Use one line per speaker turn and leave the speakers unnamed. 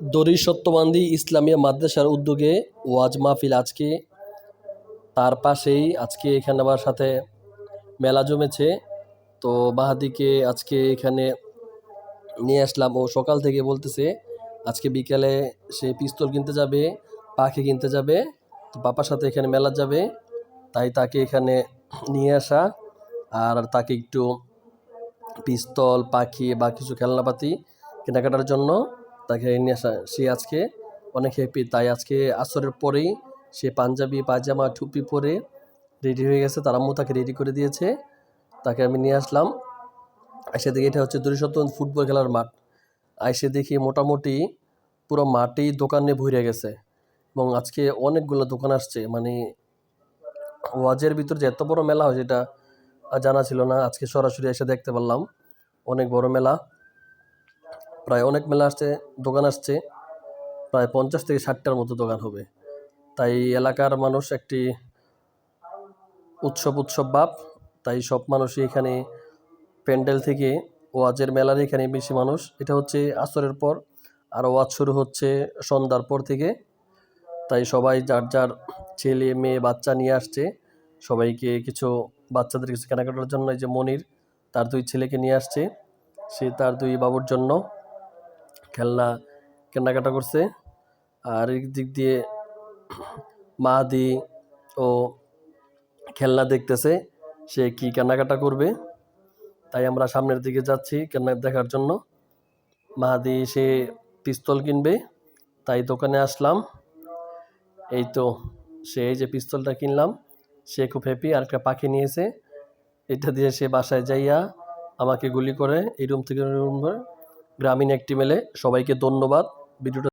দরি সত্যবান্দি ইসলামিয়া মাদ্রাসার উদ্যোগে ওয়াজ মাহফিল আজকে। তার পাশেই আজকে এখানে আবার সাথে মেলা জমেছে। তো মাহাদিকে আজকে এখানে নিয়ে আসলাম। ও সকাল থেকে বলতেছে, আজকে বিকালে সে পিস্তল কিনতে যাবে, পাখি কিনতে যাবে, তো পাপার সাথে এখানে মেলা যাবে। তাই তাকে এখানে নিয়ে আসা, আর তাকে একটু পিস্তল, পাখি বা কিছু খেলনাপাতি কেনাকাটার জন্য তাকে নিয়ে আসা সে আজকে অনেক হ্যাপি তাই আজকে আসরের পরেই সে পাঞ্জাবি, পায়জামা, টুপি পরে রেডি হয়ে গেছে। তার আম্মু তাকে রেডি করে দিয়েছে। তাকে আমি নিয়ে আসলাম। এসে দেখি এটা হচ্ছে দুরিশত ফুটবল খেলার মাঠ। এসে দেখি মোটামুটি পুরো মাঠেই দোকানে ভরে গেছে এবং আজকে অনেকগুলো দোকান আসছে। মানে ওয়াজের ভিতর যে এত বড় মেলা হয় সেটা জানা ছিল না। আজকে সরাসরি এসে দেখতে পারলাম। অনেক বড় মেলা। প্রায় অনেক মেলা আসছে, দোকান আসছে, প্রায় পঞ্চাশ থেকে ষাটটার মতো দোকান হবে। তাই এলাকার মানুষ একটি উৎসব উৎসব ভাব, তাই সব মানুষই এখানে প্যান্ডেল থেকে ওয়াজের মেলার এখানে বেশি মানুষ। এটা হচ্ছে আসরের পর, আর ওয়াজ শুরু হচ্ছে সন্ধ্যার পর থেকে। তাই সবাই যার যার ছেলে, মেয়ে, বাচ্চা নিয়ে আসছে, সবাইকে কিছু বাচ্চাদের কিছু কেনাকাটার জন্য, এই যে মনির, তার দুই ছেলেকে নিয়ে আসছে। সে তার দুই বাবুর জন্য খেলনা কেনাকাটা করছে। আর এই দিক দিয়ে মাহাদি ও খেলনা দেখতেছে সে কি কেনাকাটা করবে। তাই আমরা সামনের দিকে যাচ্ছি কেনা দেখার জন্য। মাহাদি সে পিস্তল কিনবে, তাই দোকানে আসলাম। এই তো সে এই যে পিস্তলটা কিনলাম, সে খুব হ্যাপি আর একটা পাখি নিয়েছে। এটা দিয়ে সে বাসায় যাইয়া আমাকে গুলি করে এই রুম থেকে রুম গ্রামীণ একটি মেলে সবাইকে ধন্যবাদ। ভিডিওটা